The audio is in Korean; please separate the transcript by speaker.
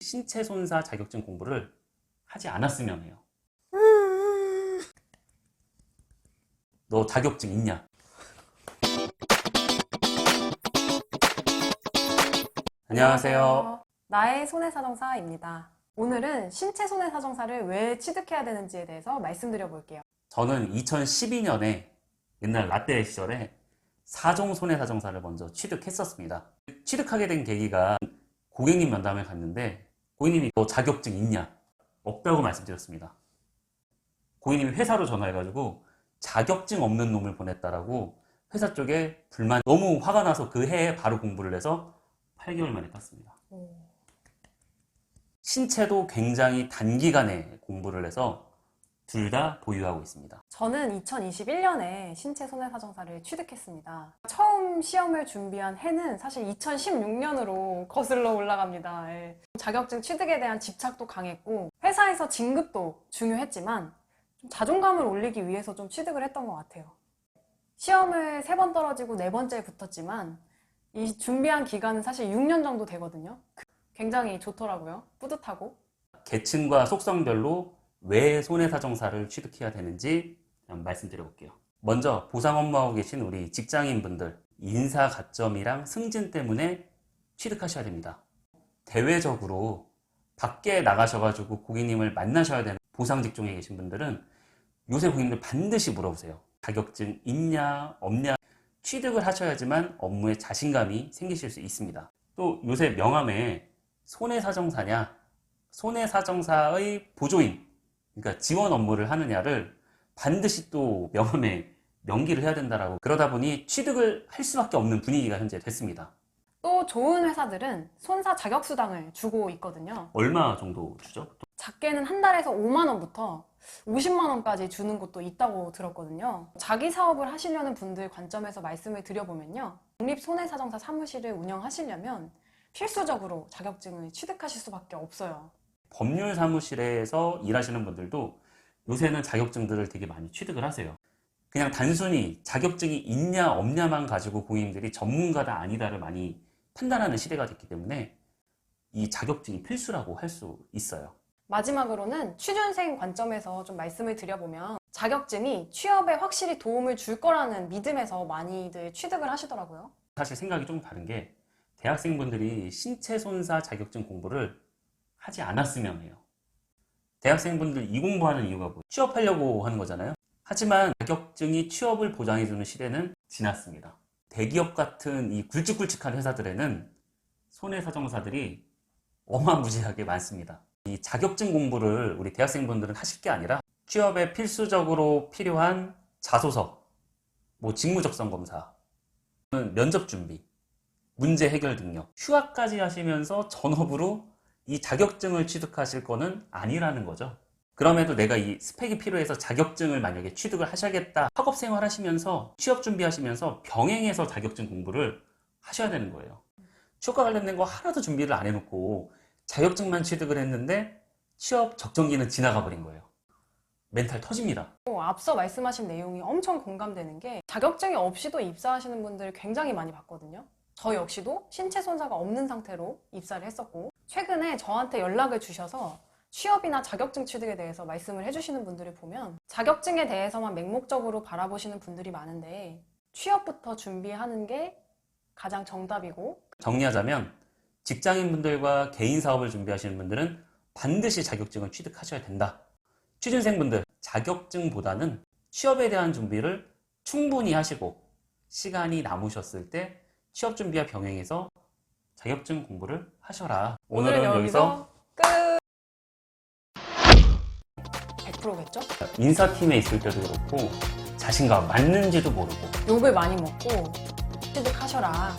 Speaker 1: 신체 손사 자격증 공부를 하지 않았으면 해요. 너 자격증 있냐? 안녕하세요.
Speaker 2: 나의 손해사정사입니다. 오늘은 신체 손해사정사를 왜 취득해야 되는지에 대해서 말씀드려 볼게요.
Speaker 1: 저는 2012년에 옛날 라떼 시절에 사종 손해사정사를 먼저 취득했었습니다. 취득하게 된 계기가 고객님 면담에 갔는데 고객님이 너 자격증 있냐? 없다고 말씀드렸습니다. 고객님이 회사로 전화해가지고 자격증 없는 놈을 보냈다라고 회사 쪽에 불만 너무 화가 나서 그 해에 바로 공부를 해서 8개월 만에 땄습니다. 신체도 굉장히 단기간에 공부를 해서 둘 다 보유하고 있습니다.
Speaker 2: 저는 2021년에 신체 손해사정사를 취득했습니다. 처음 시험을 준비한 해는 사실 2016년으로 거슬러 올라갑니다. 예. 자격증 취득에 대한 집착도 강했고 회사에서 진급도 중요했지만 좀 자존감을 올리기 위해서 좀 취득을 했던 것 같아요. 시험을 세 번 떨어지고 네 번째에 붙었지만 이 준비한 기간은 사실 6년 정도 되거든요. 굉장히 좋더라고요. 뿌듯하고.
Speaker 1: 계층과 속성별로 왜 손해사정사를 취득해야 되는지 말씀드려 볼게요. 먼저 보상 업무하고 계신 우리 직장인분들 인사 가점이랑 승진 때문에 취득하셔야 됩니다. 대외적으로 밖에 나가셔가지고 고객님을 만나셔야 되는 보상 직종에 계신 분들은 요새 고객님들 반드시 물어보세요. 자격증 있냐 없냐 취득을 하셔야지만 업무에 자신감이 생기실 수 있습니다. 또 요새 명함에 손해사정사냐 손해사정사의 보조인 그러니까 지원 업무를 하느냐를 반드시 또 명함에 명기를 해야 된다라고 그러다 보니 취득을 할 수밖에 없는 분위기가 현재 됐습니다.
Speaker 2: 또 좋은 회사들은 손사 자격 수당을 주고 있거든요.
Speaker 1: 얼마 정도 주죠?
Speaker 2: 작게는 한 달에서 5만 원부터 50만 원까지 주는 곳도 있다고 들었거든요. 자기 사업을 하시려는 분들 관점에서 말씀을 드려보면요. 독립 손해사정사 사무실을 운영하시려면 필수적으로 자격증을 취득하실 수밖에 없어요.
Speaker 1: 법률 사무실에서 일하시는 분들도 요새는 자격증들을 되게 많이 취득을 하세요. 그냥 단순히 자격증이 있냐 없냐만 가지고 고객님들이 전문가다 아니다를 많이 판단하는 시대가 됐기 때문에 이 자격증이 필수라고 할 수 있어요.
Speaker 2: 마지막으로는 취준생 관점에서 좀 말씀을 드려보면 자격증이 취업에 확실히 도움을 줄 거라는 믿음에서 많이들 취득을 하시더라고요.
Speaker 1: 사실 생각이 좀 다른 게 대학생분들이 신체 손사 자격증 공부를 하지 않았으면 해요. 대학생분들 이 공부하는 이유가 뭐 취업하려고 하는 거잖아요. 하지만 자격증이 취업을 보장해주는 시대는 지났습니다. 대기업 같은 이 굵직굵직한 회사들에는 손해사정사들이 어마무지하게 많습니다. 이 자격증 공부를 우리 대학생분들은 하실 게 아니라 취업에 필수적으로 필요한 자소서, 뭐 직무적성 검사, 면접 준비, 문제 해결 능력, 휴학까지 하시면서 전업으로 이 자격증을 취득하실 거는 아니라는 거죠. 그럼에도 내가 이 스펙이 필요해서 자격증을 만약에 취득을 하셔야겠다. 학업 생활 하시면서 취업 준비하시면서 병행해서 자격증 공부를 하셔야 되는 거예요. 취업과 관련된 거 하나도 준비를 안 해놓고 자격증만 취득을 했는데 취업 적정기는 지나가 버린 거예요. 멘탈 터집니다.
Speaker 2: 또 앞서 말씀하신 내용이 엄청 공감되는 게 자격증이 없이도 입사하시는 분들 굉장히 많이 봤거든요. 저 역시도 신체 손사가 없는 상태로 입사를 했었고 최근에 저한테 연락을 주셔서 취업이나 자격증 취득에 대해서 말씀을 해주시는 분들을 보면 자격증에 대해서만 맹목적으로 바라보시는 분들이 많은데 취업부터 준비하는 게 가장 정답이고
Speaker 1: 정리하자면 직장인분들과 개인 사업을 준비하시는 분들은 반드시 자격증을 취득하셔야 된다. 취준생분들 자격증보다는 취업에 대한 준비를 충분히 하시고 시간이 남으셨을 때 취업 준비와 병행해서 자격증 공부를 하셔라. 오늘은, 여기서
Speaker 2: 끝! 100%겠죠?
Speaker 1: 인사팀에 있을 때도 그렇고 자신과 맞는지도 모르고
Speaker 2: 욕을 많이 먹고 취득하셔라.